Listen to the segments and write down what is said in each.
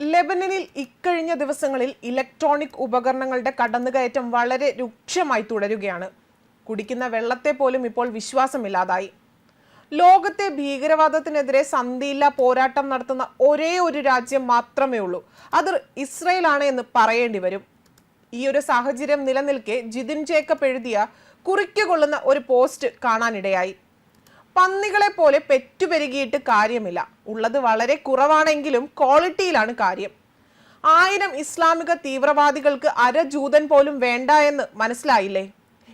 ലെബനനിൽ ഇക്കഴിഞ്ഞ ദിവസങ്ങളിൽ ഇലക്ട്രോണിക് ഉപകരണങ്ങളുടെ കടന്നുകയറ്റം വളരെ രൂക്ഷമായി തുടരുകയാണ്. കുടിക്കുന്ന വെള്ളത്തെ പോലും ഇപ്പോൾ വിശ്വാസമില്ലാതായി. ലോകത്തെ ഭീകരവാദത്തിനെതിരെ സന്ധിയില്ല പോരാട്ടം നടത്തുന്ന ഒരേ ഒരു രാജ്യം മാത്രമേ ഉള്ളൂ. അത് ഇസ്രയേലാണ് എന്ന് പറയേണ്ടി വരും. ഈ ഒരു സാഹചര്യം നിലനിൽക്കെ ജിതിൻ ജേക്കബ് എഴുതിയ കുറിക്കുകൊള്ളുന്ന ഒരു പോസ്റ്റ് കാണാനിടയായി. പന്നികളെ പോലെ പെറ്റുപെരുകിയിട്ട് കാര്യമില്ല. ഉള്ളത് വളരെ കുറവാണെങ്കിലും ക്വാളിറ്റിയിലാണ് കാര്യം. ആയിരം ഇസ്ലാമിക തീവ്രവാദികൾക്ക് അര ജൂതൻ പോലും വേണ്ട എന്ന് മനസ്സിലായില്ലേ?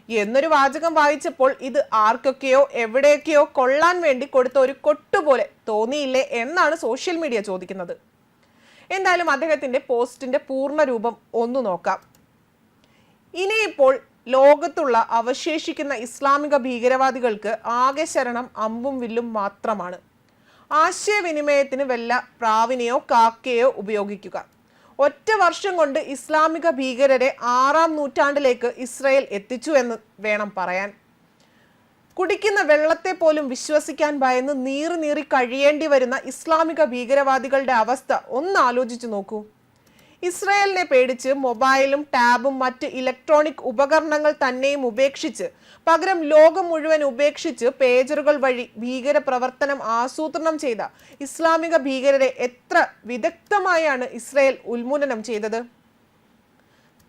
എന്നൊരു വാചകം വായിച്ചപ്പോൾ ഇത് ആർക്കൊക്കെയോ എവിടെയൊക്കെയോ കൊള്ളാൻ വേണ്ടി കൊടുത്ത ഒരു കൊട്ടുപോലെ തോന്നിയില്ലേ എന്നാണ് സോഷ്യൽ മീഡിയ ചോദിക്കുന്നത്. എന്തായാലും അദ്ദേഹത്തിന്റെ പോസ്റ്റിന്റെ പൂർണ രൂപം ഒന്ന് നോക്കാം. ഇനിയിപ്പോൾ ലോകത്തുള്ള അവശേഷിക്കുന്ന ഇസ്ലാമിക ഭീകരവാദികൾക്ക് ആകെ ശരണം അമ്പും വില്ലും മാത്രമാണ്. ആശയവിനിമയത്തിന് വല്ല പ്രാവിനെയോ കാക്കയോ ഉപയോഗിക്കുക. ഒറ്റ വർഷം കൊണ്ട് ഇസ്ലാമിക ഭീകരരെ ആറാം നൂറ്റാണ്ടിലേക്ക് ഇസ്രയേൽ എത്തിച്ചു എന്ന് വേണം പറയാൻ. കുടിക്കുന്ന വെള്ളത്തെ പോലും വിശ്വസിക്കാൻ ഭയന്ന് നീറി നീറി കഴിയേണ്ടി വരുന്ന ഇസ്ലാമിക ഭീകരവാദികളുടെ അവസ്ഥ ഒന്ന് ആലോചിച്ചു നോക്കൂ. ഇസ്രയേലിനെ പേടിച്ച് മൊബൈലും ടാബും മറ്റ് ഇലക്ട്രോണിക് ഉപകരണങ്ങൾ തന്നെയും ഉപേക്ഷിച്ച് പകരം ലോകം മുഴുവൻ ഉപേക്ഷിച്ച് പേജറുകൾ വഴി ഭീകര പ്രവർത്തനം ആസൂത്രണം ചെയ്ത ഇസ്ലാമിക ഭീകരരെ എത്ര വിദഗ്ധമായാണ് ഇസ്രായേൽ ഉന്മൂലനം ചെയ്തത്?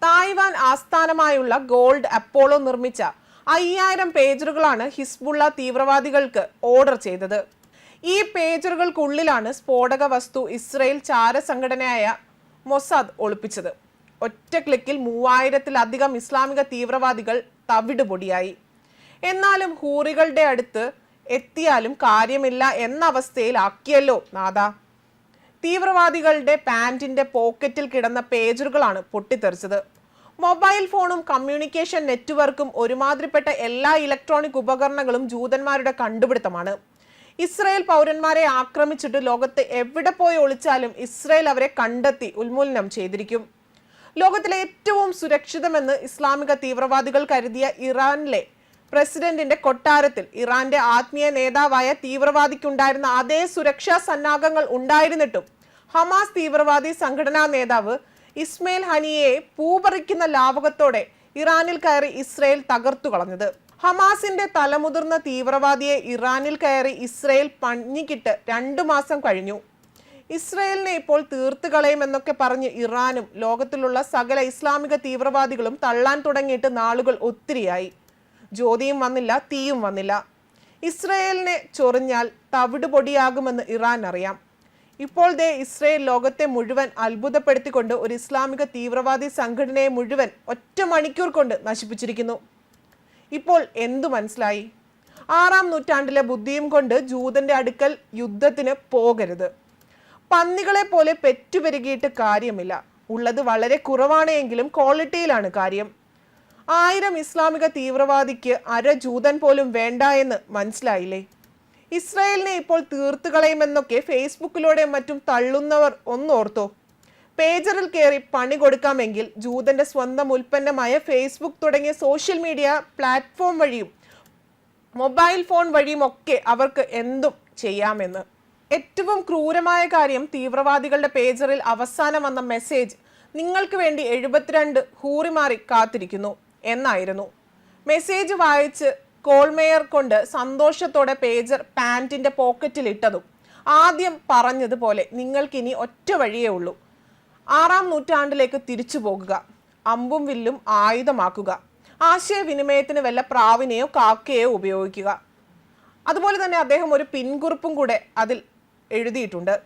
തായ്വാൻ ആസ്ഥാനമായുള്ള ഗോൾഡ് അപ്പോളോ നിർമ്മിച്ച അയ്യായിരം പേജറുകളാണ് ഹിസ്ബുള്ള തീവ്രവാദികൾക്ക് ഓർഡർ ചെയ്തത്. ഈ പേജറുകൾക്കുള്ളിലാണ് സ്ഫോടക വസ്തു ഇസ്രയേൽ ചാരസംഘടനയായ മൊസാദ് ഒളിപ്പിച്ചത്. ഒറ്റ ക്ലിക്കിൽ മൂവായിരത്തിലധികം ഇസ്ലാമിക തീവ്രവാദികൾ തവിടുപൊടിയായി. എന്നാലും ഹൂറികളുടെ അടുത്ത് എത്തിയാലും കാര്യമില്ല എന്ന അവസ്ഥയിൽ ആക്കിയല്ലോ നാഥ. തീവ്രവാദികളുടെ പാന്റിന്റെ പോക്കറ്റിൽ കിടന്ന പേജറുകളാണ് പൊട്ടിത്തെറിച്ചത്. മൊബൈൽ ഫോണും കമ്മ്യൂണിക്കേഷൻ നെറ്റ്വർക്കും ഒരുമാതിരിപ്പെട്ട എല്ലാ ഇലക്ട്രോണിക് ഉപകരണങ്ങളും ജൂതന്മാരുടെ കണ്ടുപിടുത്തമാണ്. ഇസ്രായേൽ പൗരന്മാരെ ആക്രമിച്ചിട്ട് ലോകത്ത് എവിടെ പോയി ഒളിച്ചാലും ഇസ്രയേൽ അവരെ കണ്ടെത്തി ഉന്മൂലനം ചെയ്തിരിക്കും. ലോകത്തിലെ ഏറ്റവും സുരക്ഷിതമെന്ന് ഇസ്ലാമിക തീവ്രവാദികൾ കരുതിയ ഇറാനിലെ പ്രസിഡന്റിന്റെ കൊട്ടാരത്തിൽ ഇറാന്റെ ആത്മീയ നേതാവായ തീവ്രവാദിക്കുണ്ടായിരുന്ന അതേ സുരക്ഷാ സന്നാഹങ്ങൾ ഉണ്ടായിരുന്നിട്ടും ഹമാസ് തീവ്രവാദി സംഘടനാ നേതാവ് ഇസ്മയിൽ ഹനിയെ പൂപറിക്കുന്ന ലാവകത്തോടെ ഇറാനിൽ കയറി ഇസ്രയേൽ തകർത്തു കളഞ്ഞത്. ഹമാസിന്റെ തലമുതിർന്ന തീവ്രവാദിയെ ഇറാനിൽ കയറി ഇസ്രയേൽ പഞ്ഞിക്കിട്ട് രണ്ടു മാസം കഴിഞ്ഞു. ഇസ്രയേലിനെ ഇപ്പോൾ തീർത്തു കളയുമെന്നൊക്കെ പറഞ്ഞ് ഇറാനും ലോകത്തിലുള്ള സകല ഇസ്ലാമിക തീവ്രവാദികളും തള്ളാൻ തുടങ്ങിയിട്ട് നാളുകൾ ഒത്തിരിയായി. ജ്യോതിയും വന്നില്ല തീയും വന്നില്ല. ഇസ്രയേലിനെ ചൊറിഞ്ഞാൽ തവിട് പൊടിയാകുമെന്ന് ഇറാൻ അറിയാം. ഇപ്പോൾ ദേ ഇസ്രയേൽ ലോകത്തെ മുഴുവൻ അത്ഭുതപ്പെടുത്തിക്കൊണ്ട് ഒരു ഇസ്ലാമിക തീവ്രവാദി സംഘടനയെ മുഴുവൻ ഒറ്റ മണിക്കൂർ കൊണ്ട് നശിപ്പിച്ചിരിക്കുന്നു. ഇപ്പോൾ എന്തു മനസ്സിലായി? ആറാം നൂറ്റാണ്ടിലെ ബുദ്ധിയും കൊണ്ട് ജൂതന്റെ അടുക്കൽ യുദ്ധത്തിന് പോകരുത്. പന്നികളെ പോലെ പെറ്റുപെരുകിയിട്ട് കാര്യമില്ല. ഉള്ളത് വളരെ കുറവാണ് എങ്കിലും ക്വാളിറ്റിയിലാണ് കാര്യം. ആയിരം ഇസ്ലാമിക തീവ്രവാദിക്ക് അര ജൂതൻ പോലും വേണ്ട എന്ന് മനസ്സിലായില്ലേ? ഇസ്രായേലിനെ ഇപ്പോൾ തീർത്തുകളയുമെന്നൊക്കെ ഫേസ്ബുക്കിലൂടെ മറ്റും തള്ളുന്നവർ ഒന്നോർത്തോ? പേജറിൽ കയറി പണി കൊടുക്കാമെങ്കിൽ ജൂതന്റെ സ്വന്തം ഉൽപ്പന്നമായ ഫേസ്ബുക്ക് തുടങ്ങിയ സോഷ്യൽ മീഡിയ പ്ലാറ്റ്ഫോം വഴിയും മൊബൈൽ ഫോൺ വഴിയും ഒക്കെ അവർക്ക് എന്തും ചെയ്യാമെന്ന്. ഏറ്റവും ക്രൂരമായ കാര്യം തീവ്രവാദികളുടെ പേജറിൽ അവസാനം വന്ന മെസ്സേജ് നിങ്ങൾക്ക് വേണ്ടി എഴുപത്തിരണ്ട് ഹൂറിമാറി കാത്തിരിക്കുന്നു എന്നായിരുന്നു. മെസ്സേജ് വായിച്ച് കോൾമേയർ കൊണ്ട് സന്തോഷത്തോടെ പേജർ പാന്റിന്റെ പോക്കറ്റിൽ ഇട്ടതും. ആദ്യം പറഞ്ഞതുപോലെ നിങ്ങൾക്കിനി ഒറ്റ വഴിയേ ഉള്ളൂ. ആറാം നൂറ്റാണ്ടിലേക്ക് തിരിച്ചു പോകുക. അമ്പും വില്ലും ആയുധമാക്കുക. ആശയവിനിമയത്തിന് വല്ല പ്രാവിനെയോ കാക്കയോ ഉപയോഗിക്കുക. അതുപോലെ തന്നെ അദ്ദേഹം ഒരു പിൻകുറിപ്പും കൂടെ അതിൽ എഴുതിയിട്ടുണ്ട്.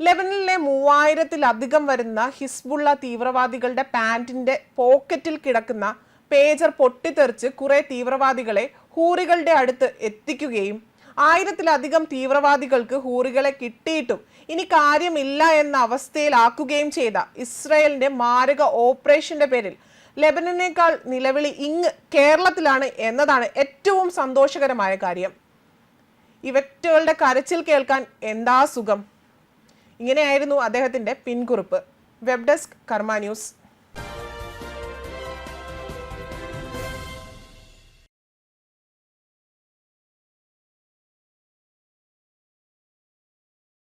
ലെബനിലെ മൂവായിരത്തിലധികം വരുന്ന ഹിസ്ബുള്ള തീവ്രവാദികളുടെ പാന്റിന്റെ പോക്കറ്റിൽ കിടക്കുന്ന പേജർ പൊട്ടിത്തെറിച്ച് കുറേ തീവ്രവാദികളെ ഹൂറികളുടെ അടുത്ത് എത്തിക്കുകയും ആയിരത്തിലധികം തീവ്രവാദികൾക്ക് ഹൂറികളെ കിട്ടിയിട്ടും ഇനി കാര്യമില്ല എന്ന അവസ്ഥയിലാക്കുകയും ചെയ്ത ഇസ്രയേലിന്റെ മാരക ഓപ്പറേഷന്റെ പേരിൽ ലെബനനേക്കാൾ നിലവിളി ഇങ് കേരളത്തിലാണ് എന്നതാണ് ഏറ്റവും സന്തോഷകരമായ കാര്യം. ഇവറ്റുകളുടെ കരച്ചിൽ കേൾക്കാൻ എന്താ സുഖം? ഇങ്ങനെയായിരുന്നു അദ്ദേഹത്തിന്റെ പിൻകുറിപ്പ്. Web desk Karma News.